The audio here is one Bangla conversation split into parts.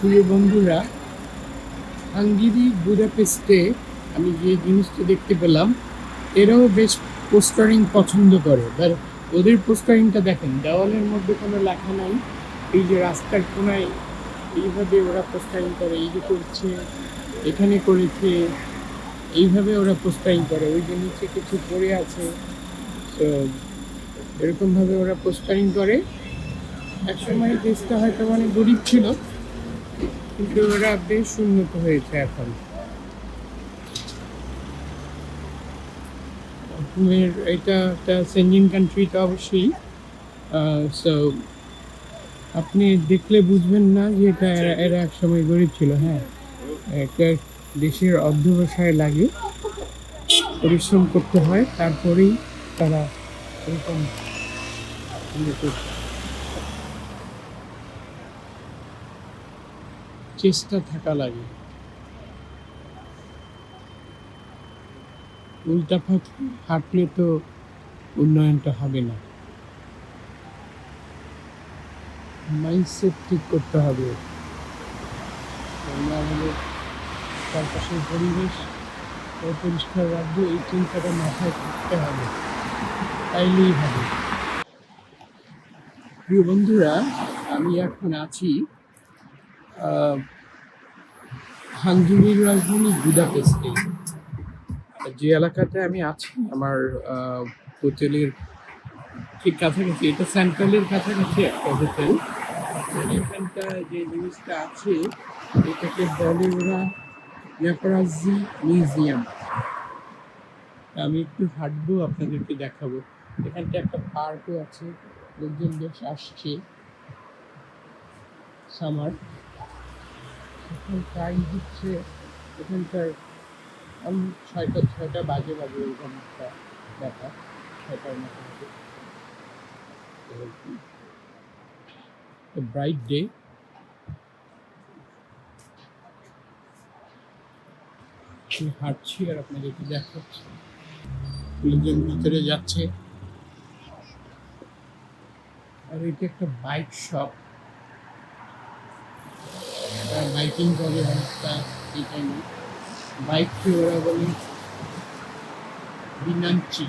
প্রিয় বন্ধুরা, হাঙ্গেরি, বুদাপেস্টে আমি যে জিনিসটা দেখতে পেলাম, এরাও বেশ পোস্টারিং পছন্দ করে। এবার ওদের পোস্টারিংটা দেখেন, দেওয়ালের মধ্যে কোনো লেখা নাই, এই যে রাস্তার কোনায় এইভাবে ওরা পোস্টারিং করে, এই যে করছে, এখানে করেছে, এইভাবে ওরা পোস্টারিং করে, ওই যে নিচে কিছু পড়ে আছে। তো এরকমভাবে ওরা পোস্টারিং করে। একসময় দেশটা হয়তো মানে গরিব ছিল কিন্তু বেশ উন্নত হয়েছে এখন। এটা একটা সেঞ্জিন কান্ট্রি তো অবশ্যই সো আপনি দেখলে বুঝবেন না যে এটা এরা এরা একসময় গরিব ছিল হ্যাঁ। একটা দেশের অধ্যবসায় লাগে, পরিশ্রম করতে হয়, তারপরেই তারা এরকম চেষ্টা থাকা লাগে। উল্টা হাঁটলে তো উন্নয়নটা হবে না। মাইন্ডসেট ঠিক করতে হবে। আমরা আমাদের চারপাশের পরিবেশ ও পরিষ্কার রাখব, এই চিন্তাটা মাথায় থাকতে হবে। তাইলেই হবে। প্রিয় বন্ধুরা, আমি এখন আছি হাঙ্গেরির রাজধানী বুদাপেস্টে। যে এলাকাতে আমি আছি, আমার হোটেলের ঠিক কাছাকাছি, এটা সেন্ট্রালের কাছাকাছি একটা হোটেল। এখানটা যে জিনিসটা আছে, এটাকে বলে ওরা নেপারাজি মিউজিয়াম। আমি একটু হাঁটবো, আপনাদেরকে দেখাবো। এখানটা একটা পার্কও আছে, লোকজন বেশ আসছে। সামার। টাইম দিচ্ছে এখানকার ছয়টা ছয়টা বাজে বাজে এরকম একটা দেখা ছয়টার মতো হবে ব্রাইট ডে হাঁটছি আর আপনাদেরকে দেখাচ্ছি। লোকজন ভিতরে যাচ্ছে। আর এটা একটা বাইক শপ বাইকিং করে অনেকটা এই টাইমে বাইককে ওরা বলে বিনাঞ্চি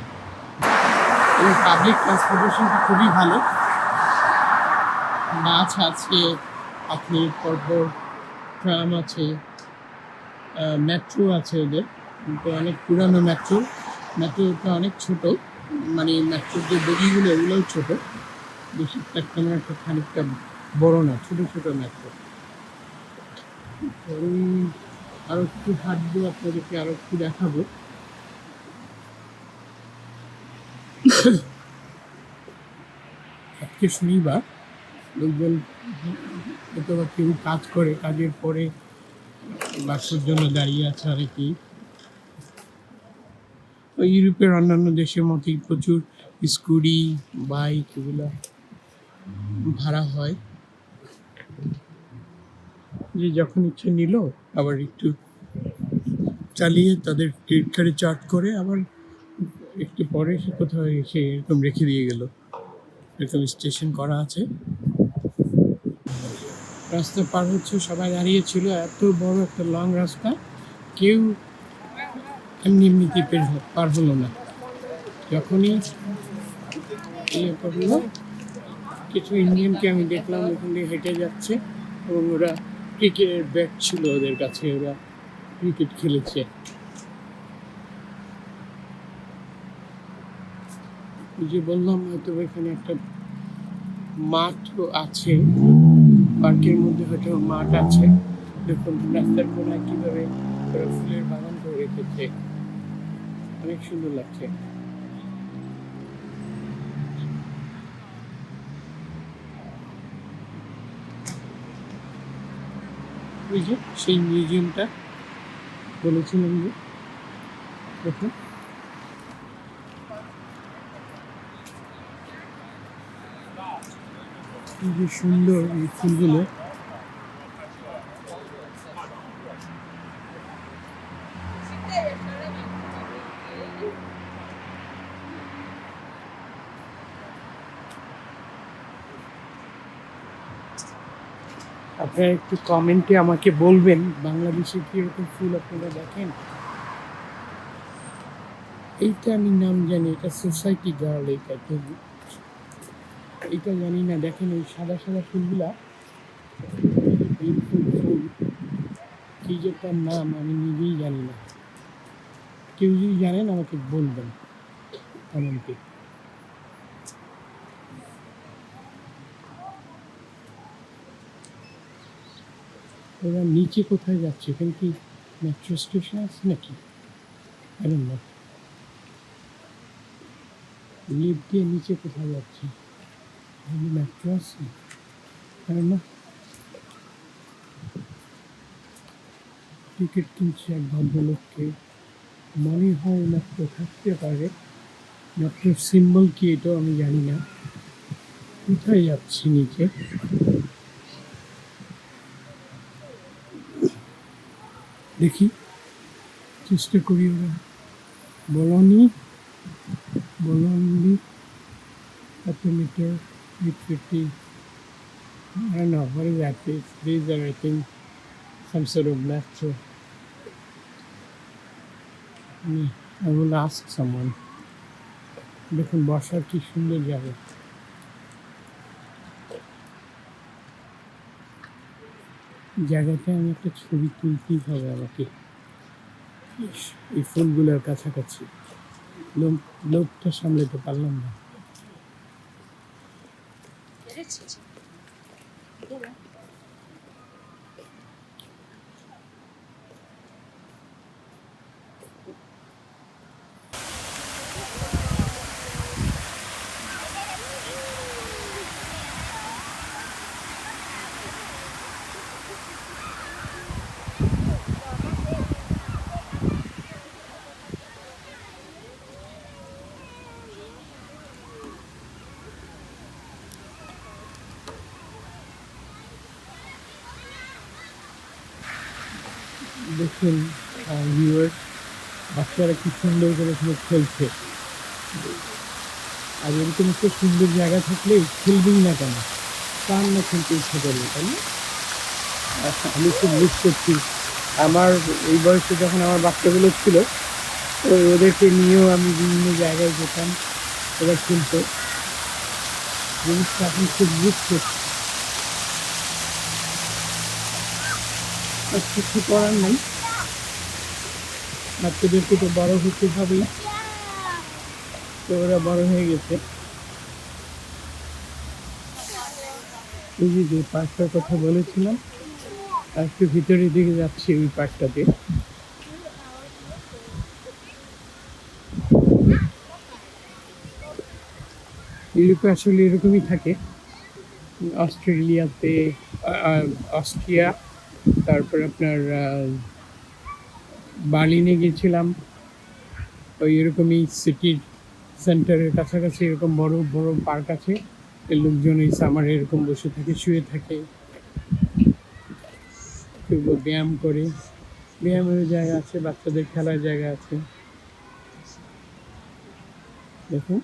এবং পাবলিক ট্রান্সপোর্টেশনটা খুবই ভালো। বাস আছে আপনি পরপর ট্রাম আছে মেট্রো আছে ওদের। কিন্তু অনেক পুরানো মেট্রো মেট্রোটা অনেক ছোট। মানে মেট্রোর যে বগিগুলো, ওগুলোও ছোট। বেশি তেমন একটা খানিকটা বড় না, ছোট ছোট মেট্রো আমি আরও একটু হাঁটবো, আপনাদেরকে আরও একটু দেখাবো। আজকে শনিবার, লোকজন অথবা কেউ কাজ করে, কাজের পরে বাসের জন্য দাঁড়িয়ে আছে অনেকেই। ইউরোপের অন্যান্য দেশের মতোই প্রচুর স্কুটি, বাইক এগুলো ভাড়া হয়। যে যখন ইচ্ছে নিল, আবার একটু চালিয়ে তাদের ক্রেডিট কার্ডে চার্জ করে আবার একটু পরে সে কোথাও এসে এরকম রেখে দিয়ে গেল। এরকম স্টেশন করা আছে। রাস্তা পার হচ্ছে, সবাই দাঁড়িয়ে ছিল। এত বড় একটা লং রাস্তা, কেউ এমনি এমনিতে পের পার হলো না। যখনই ইয়ে করল, কিছু ইন্ডিয়ানকে আমি দেখলাম, ওখান দিয়ে হেঁটে যাচ্ছে এবং ওরা ক্রিকেটের ব্যাট ছিল ওদের কাছে, ওরা ক্রিকেট খেলেছে। যে বললাম, হয়তো এখানে একটা মাঠও আছে, পার্কের মধ্যে হয়তো মাঠ আছে। দেখুন, রাস্তার কোনায় কীভাবে ফুলের বাগান করে রেখেছে। অনেক সুন্দর লাগছে। যে সেই মিউজিয়ামটা বলেছিলাম যে দেখুন। কি সুন্দর এই ফুলগুলো। আপনারা একটু কমেন্টে আমাকে বলবেন, বাংলাদেশে কি এরকম ফুল আপনারা দেখেন? এইটা আমি নাম জানি, এটা সোসাইটি গার্ল এইটা তো এইটা জানি না, দেখেন এই সাদা সাদা ফুলগুলা। বিউটিফুল ফুল, কি যে তার নাম আমি নিজেই জানি না। কেউ যদি জানেন আমাকে বলবেন, কমেন্টে। ওরা নিচে কোথায় যাচ্ছে? এখানে কি মেট্রো স্টেশন আছে নাকি? আরে না লিফট দিয়ে নিচে কোথায় যাচ্ছে? মেট্রো আছে? আরে না টিকিট কিনছে এক ভদ্রলোককে। মনে হয় মেট্রো থাকতে পারে। মেট্রোর সিম্বল কি এটাও আমি জানি না। কোথায় যাচ্ছি নিচে? দেখি চেষ্টা করি ওরা বলনি বলনি এত meter eight fifty is that? These, these are, I think, some sort of metro. Hmm, I will ask someone. দেখুন বসার কি সুন্দর জায়গা জায়গাটা আমি একটা ছবি তুলতেই হবে আমাকে। এই ফুলগুলোর কাছাকাছি। লোক লোকটা সামলাতে পারলাম না। দেখুন ভিউয়ার বাচ্চারা কি সুন্দর করে এখানে খেলছে। আর এরকম একটা সুন্দর জায়গা থাকলে খেলবেই না কেন? কার না খেলতে ইচ্ছে করবে, তাই না? আমি খুব মিস করছি। আমার এই বয়সে যখন আমার বাচ্চাগুলো ছিল, তো ওদেরকে নিয়েও আমি বিভিন্ন জায়গায় যেতাম, ওরা খেলতো। জিনিসটা এখন খুব মিস করছি। কিছু করার নেই। বাচ্চাদেরকে তো বড় হতে হবেই তো ওরা বড় হয়ে গেছে। এই যে পার্কটার কথা বলেছিলাম একটু ভিতরের দিকে যাচ্ছি ওই পার্কটাতে। ইউরোপে আসলে এরকমই থাকে। অস্ট্রেলিয়াতে অস্ট্রিয়া, তারপর আপনার বার্লিনে গেছিলাম ওই এরকমই সিটির সেন্টারের কাছাকাছি এরকম বড় বড় পার্ক আছে। এর লোকজন এই সামারে এরকম বসে থাকে, শুয়ে থাকে। ব্যায়াম করে। ব্যায়ামের জায়গা আছে, বাচ্চাদের খেলার জায়গা আছে। দেখুন।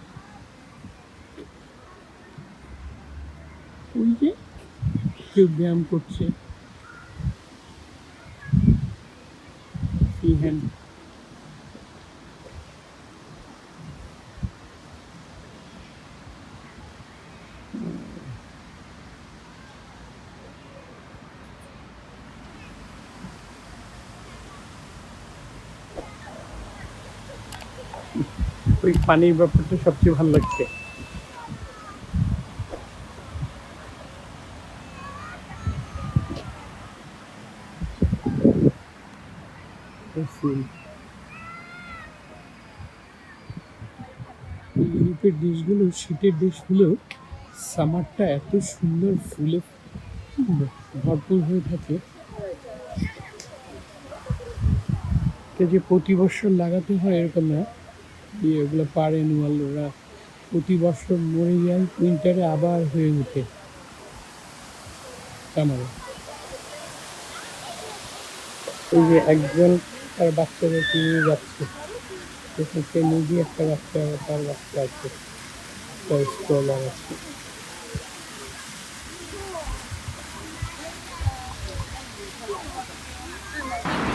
ওই যে কেউ ব্যায়াম করছে। ফ্রি হ্যান্ড ওই পানির ব্যাপারটা সবচেয়ে ভালো লাগছে এই ইউরোপের দেশগুলো শীতের দেশগুলো সামারটা এত সুন্দর ফুলে ভরপুর হয়ে থাকে। যে প্রতি বছর লাগাতে হয় এরকম না। এগুলো পার ওরা প্রতি বছর মরে যায় উইন্টারে আবার হয়ে ওঠে। সামারে। ওই যে একজন তার বাচ্চাদেরকে নিয়ে যাচ্ছে দেখুন সে নিজে একটা বাচ্চা তার বাচ্চা আছে তার স্ট্রলার আছে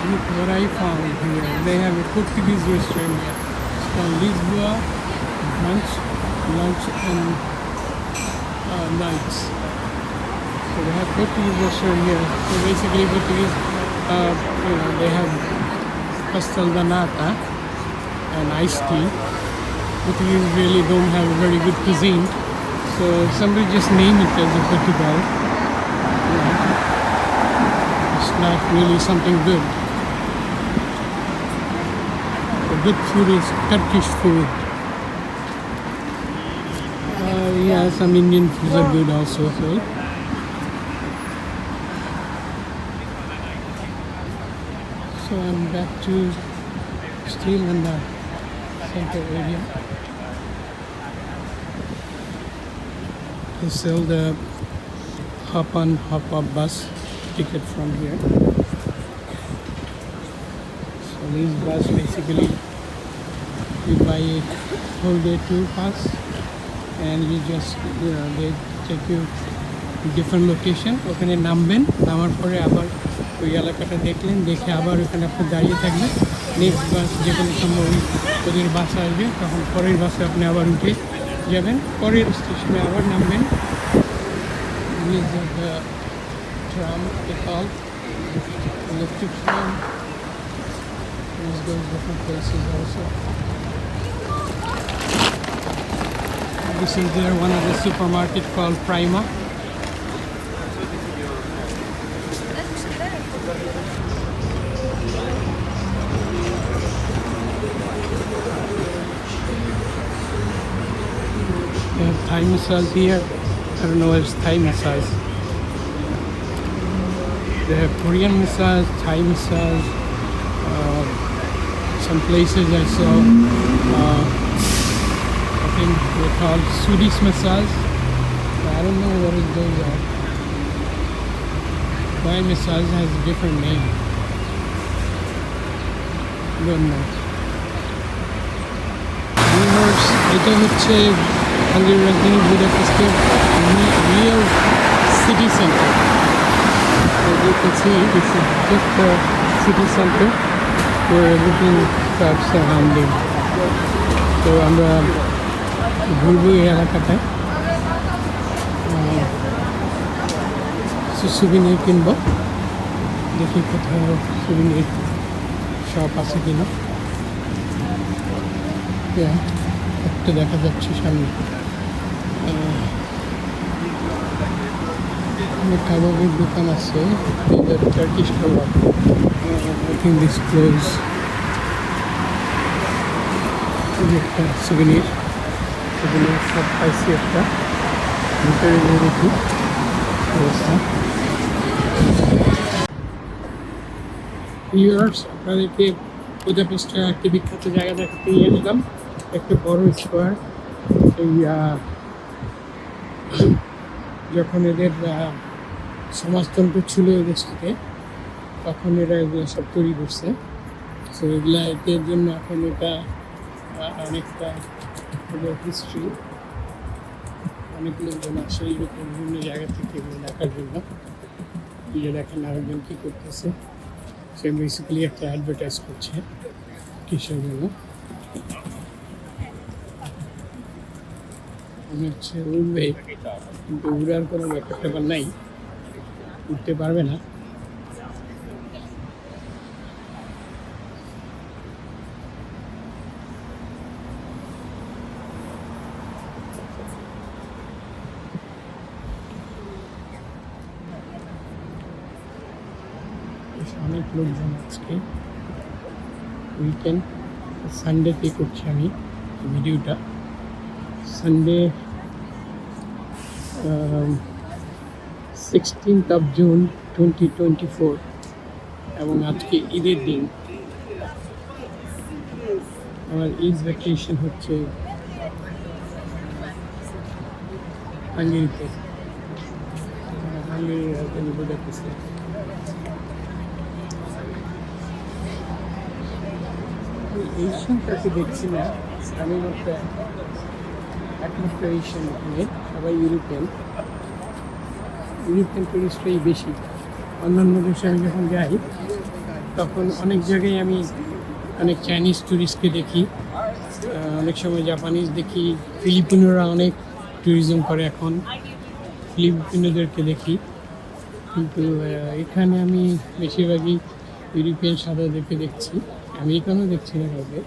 Look what I found here. They have a Portuguese restaurant here. It's called Lisboa Lunch, Lunch and uh, Nights. So they have Portuguese restaurant here. So basically Portuguese, uh, you know, they have pastel da nata and iced tea. Portuguese really don't have a very good cuisine. So somebody just name it as a Portugal. Know, it's not really something good. The good food is Turkish food. Uh, yeah, some Indian foods are good also. So. So I'm back to still in the center area. They sell the hop on hop off bus ticket from here. So these bus basically you buy a whole day tour pass and you just you know they take you different location ওখানে নামবেন নামার পরে আবার ওই এলাকাটা দেখলেন দেখে আবার ওখানে আপনি দাঁড়িয়ে থাকবেন নেক্সট বাস যে কোনো সময় ওদের বাস আসবে তখন পরের বাসে আপনি আবার উঠে যাবেন পরের স্টেশনে আবার নামবেন they call electric tram. This goes different places also. This is there one of the supermarket called Prima. Massage here. I don't know is Thai massage. They have Korean massage, Thai massage. Uh, some places I saw, uh, I think they're called Swedish massage. I don't know what it those are. Thai massage has a different name. Don't know. Viewers, Hungary রাজধানী বুদাপেস্টের real city centre city center. Where everything starts surrounding. তো আমরা ঘুরবো এই এলাকাটায় আহ, কিছু সুবিনির কিনবো। দেখি কোথাও সুবিনির শপ আছে কিনা। একটা দেখা যাচ্ছে সামনে। কাবাবের দোকান আছে। Turkish I think this close একটা সুবিনির সুবিনির সব পাইছি একটা ভিতরে দেখি অবস্থা। আপনাদেরকে বুদাপেস্টের একটি বিখ্যাত জায়গা দেখাতে নিয়ে আসলাম একটা বড় স্কোয়ার এই যখন এদের সমাজতন্ত্র ছিল এই দেশটিতে তখন এরা এগুলো সব তৈরি করছে। তো এগুলা এদের জন্য এখন এটা অনেকটা হিস্ট্রি অনেক লোকজন আসে ইউরোপের বিভিন্ন জায়গা থেকে এগুলো দেখার জন্য। এই যে দেখেন আরেকজন কী করতেছে। সে বেসিক্যালি একটা অ্যাডভার্টাইজ করছে কিসের জন্য। মনে হচ্ছে উঠবে কিন্তু উড়ার কোনো ব্যাপার ট্যাপার নাই। উঠতে পারবে না। বেশ অনেক লোকজন আজকে। উইকেন্ড সানডেতে করছি আমি ভিডিওটা Sunday sixteenth of June twenty twenty four এবং আজকে ঈদের দিন। আমার ঈদ ভ্যাকেশন হচ্ছে হাঙ্গেরিতে। হাঙ্গেরি রাজধানী বুদাপেস্টে। এশিয়ানটাকে দেখছি না আমি মাত্র একমাত্র এশিয়ান সবাই ইউরোপিয়ান ইউরোপিয়ান টুরিস্টরাই বেশি। অন্যান্য দেশে আমি যখন যাই, তখন অনেক জায়গায় আমি অনেক চাইনিজ ট্যুরিস্টকে দেখি অনেক সময় জাপানিজ দেখি ফিলিপিনোরা অনেক ট্যুরিজম করে এখন ফিলিপিনোদেরকে দেখি। কিন্তু এখানে আমি বেশিরভাগই ইউরোপিয়ান সাদাদেরকে দেখছি, আমেরিকানও দেখছি না কাউকে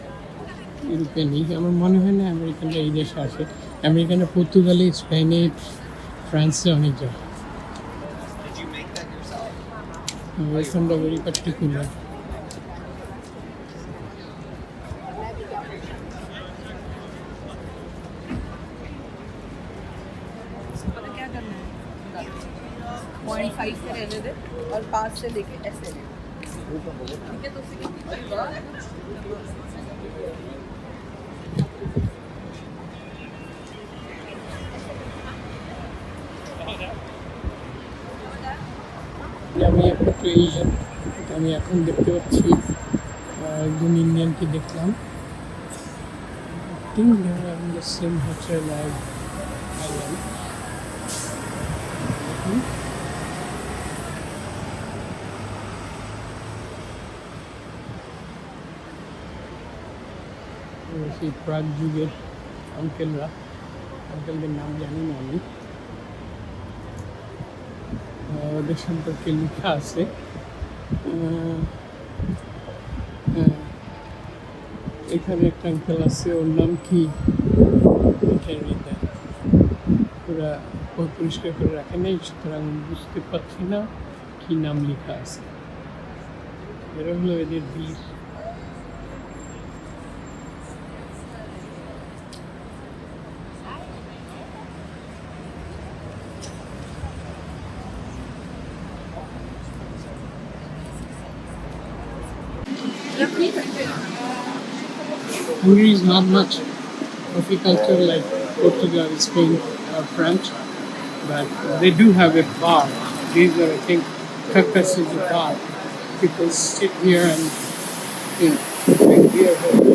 ইউরোপিয়ানই আমার মনে হয় না আমেরিকানরা এই দেশে আসে। আমেরিকানরা পর্তুগালে, স্পেনে, ফ্রান্সে অনেক যায় Yes, I'm very particular. Point five से रहने दे और पाँच से लेके ऐसे। ठीक है तो আমি একটু এলিয়েন আমি এখন দেখতে পাচ্ছি আহ, একজন ইন্ডিয়ানকে দেখলাম think they are in the same hotel as I am. Mhm. ও সেই প্রাগ যুগের আঙ্কেলরা আঙ্কেলদের নাম জানি না আমি আহ, ওদের সম্পর্কে লেখা আছে। এখানে একটা আঙ্কেল আছে ওর নাম কি? ওরা পরিষ্কার করে রাখে নাই সুতরাং বুঝতে পারছি না কি নাম লেখা আছে। এরা হলো এদের বীর। Hungary is not much coffee culture like Portugal, Spain, or France, but they do have a bar. These are, I think, Cactus is a bar. People sit here and you know, drink beer.